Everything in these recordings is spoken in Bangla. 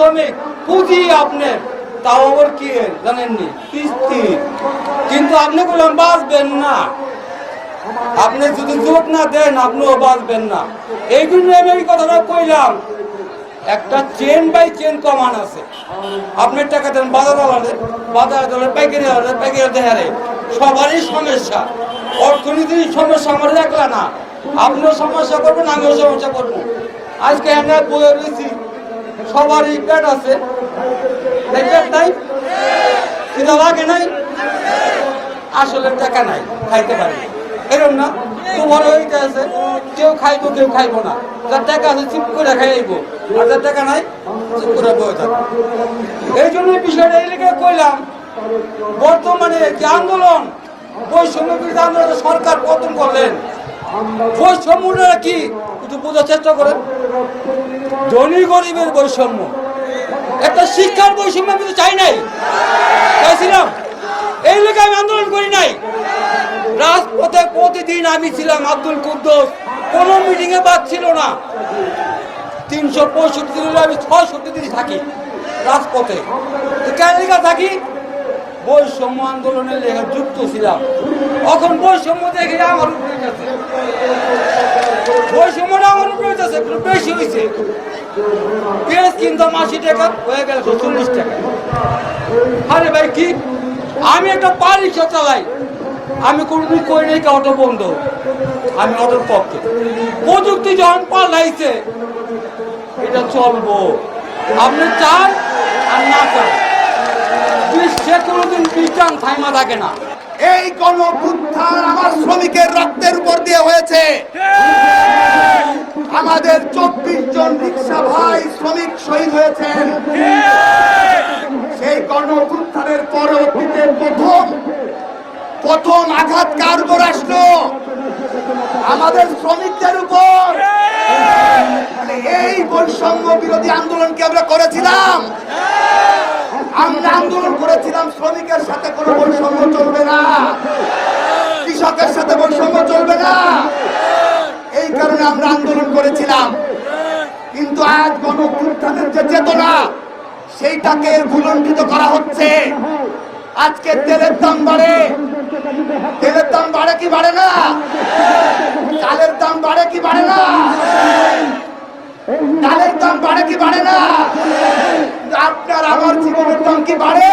শ্রমিক পুঁজি আপনার তাও আবার কি জানেননি? কিস্তি। কিন্তু আপনি বললাম বাঁচবেন না। আপনি যদি যোগ না দেন, আপনিও বাঁচবেন না। এই জন্য আমি এই কথাটা কইলাম। একটা চেন বাই চেন কমান আছে। আপনি টাকা দেন বাজার আলাদা বাজার আলাদা পাইকারি আলাদা পাইকারি দেহারে। সবারই সমস্যা। অর্থনীতির সমস্যা আমার একলা না। আপনিও সমস্যা করবেন, আমিও সমস্যা করব। আজকে আমরা রয়েছি। সবারই পেট আছে। এই নাই? খিদা লাগে নাই? আসলে টাকা নাই, খাইতে পারি। এরকম না? তোমার ওইটা আছে, কেউ খাইবো কেউ খাইবো না। যার টাকা আছে, চুপ করে খাইবো আর যার টাকা নাই, চুপ করে বয়ে এই জন্য বিষয়টা এই লেগে কইলাম, বর্তমানে যে আন্দোলন বৈষম্য বিরোধী আন্দোলন সরকার পতন করলেন বৈষম্যটা কি? একটু বোঝার চেষ্টা করেন। ধনী গরিবের বৈষম্য। একটা শিক্ষার বৈষম্য আমি তো চাই নাই। চাইছিলাম। এই লেগে আমি আন্দোলন করি নাই। রাজপথে প্রতিদিন আমি ছিলাম আব্দুল কুদ্দোস। কোনো মিটিংয়ে বাদ ছিল না। তিনশো পঁয়ষট্টি দিন আমি ছয়ষট্টি দিন থাকি রাজপথে। কেন থাকি? বৈষম্য আন্দোলনের লেখা যুক্ত ছিলাম। এখন বৈষম্য দেখে আমার উপরে গেছে বৈষম্যটা আমার উপরে গেছে একটু বেশি হয়েছে। পেঁয়াজ কিনতাম আশি টাকা, হয়ে গেল চল্লিশ টাকা। আরে ভাই, কি? আমি একটা পারিশা চালাই। আমি কোনোদিন করি নাই অটো বন্ধ। আমি অটোর পক্ষে। প্রযুক্তি যখন পাল্টাইছে এটা চলবো। আপনি চান আর না চান? বিশ্বে কোনোদিন বিজ্ঞান থাইমা থাকে না। এই গণ উত্থান আমার শ্রমিকের রক্তের উপর দিয়ে হয়েছে। আমাদের চব্বিশ জন রিক্সা ভাই শ্রমিক শহীদ হয়েছেন। সেই গণ উত্থানের পরবর্তীতে প্রথম প্রথম আঘাত কার আসলো? আমাদের শ্রমিকদের উপর। মানে এই বৈষম্য বিরোধী আন্দোলনকে আমরা করেছিলাম। আমরা আন্দোলন করেছিলাম, শ্রমিকের সাথে কোনো বৈষম্য চলবে না। কৃষকের সাথে বৈষম্য চলবে না। এই কারণে আমরা আন্দোলন করেছিলাম। কিন্তু আজ গণপুত্থানের যে চেতনা, সেইটাকে ভুলণ্ঠিত করা হচ্ছে। আজকে তেলের দাম বাড়ে। তেলের দাম বাড়ে কি বাড়ে না? চালের দাম বাড়ে কি বাড়ে না? ডালের দাম বাড়ে কি বাড়ে না? আপনার আমার জীবনের দাম কি বাড়ে?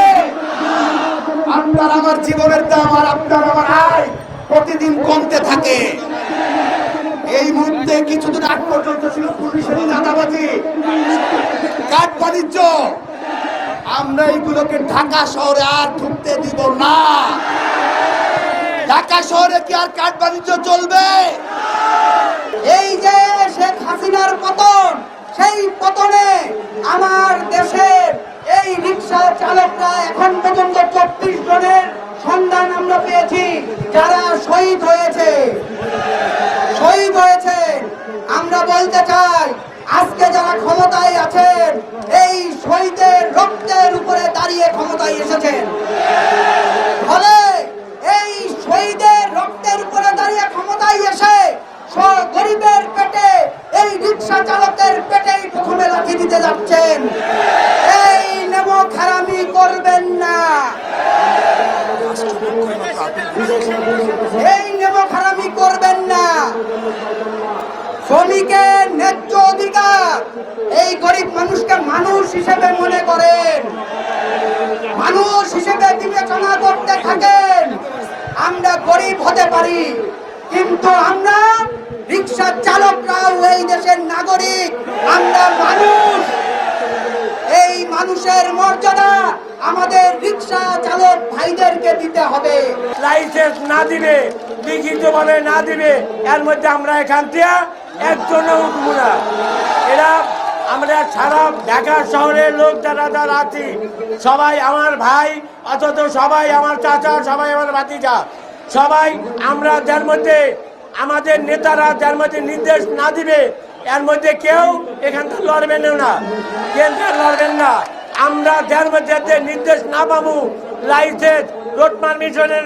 আপনার আমার জীবনের দাম আর আপনার আমার আয় প্রতিদিন কমতে থাকে। এই মুহূর্তে কিছুদিন আগ পর্যন্ত ছিল পুলিশের চাঁদাবাজি, কাঠ বাণিজ্য। আমরা এইগুলোকে ঢাকা শহরে আর ঢুকতে দিব না। ঢাকা শহরে কি আর কাঠ বাণিজ্য চলবে? এই যে শেখ হাসিনার পতন, সেই পতনে আমার দেশের এই রিক্সা চালকরা এখন পর্যন্ত চব্বিশ জনের সন্ধান আমরা পেয়েছি। যারা শহীদ হয়েছে শহীদ হয়েছে, আমরা বলতে চাই, আজকে যারা ক্ষমতায় আছেন, এই শহীদের রক্তের উপরে দাঁড়িয়ে ক্ষমতায় এসেছেন। ফলে এই শহীদের রক্তের উপরে দাঁড়িয়ে ক্ষমতায় এসে গরিবের পেটে এই রিক্সা চালকের পেটেই প্রথমে লাঠি দিতে যাচ্ছেন এই নেমো খারামি করবেন না এই নেমো খারামি করবেন না। শ্রমিকের ন্যায্য অধিকার এই গরিব মানুষকে মানুষ হিসেবে মনে করেন। মানুষ হিসেবে বিবেচনা করতে থাকেন। আমরা গরিব হতে পারি, কিন্তু আমরা রিক্সা চালকরাও এই দেশের নাগরিক। আমরা মানুষ। এই মানুষের মর্যাদা আমাদের রিক্সা চালক ভাইদেরকে দিতে হবে। লাইসেন্স না দিবে, লিখিত ভাবে না দিবে, এর মধ্যে আমরা এখান থেকে একজনও উঠবো না এরা আমরা সারা ঢাকা শহরের লোক যারা যারা আছি, সবাই আমার ভাই, অথচ সবাই আমার চাচা, সবাই আমার ভাতিজা। সবাই আমরা যার মধ্যে, আমাদের নেতারা যার মধ্যে নির্দেশ না দিবে, এর মধ্যে কেউ এখান থেকে লড়বেন না, কেন্দ্র লড়বেন না। আমরা যার মধ্যে যে নির্দেশ না পাবো, লাইসেন্স, রোড পারমিশনের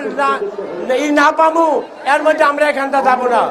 ই না পাবো, এর মধ্যে আমরা এখানটা যাব না।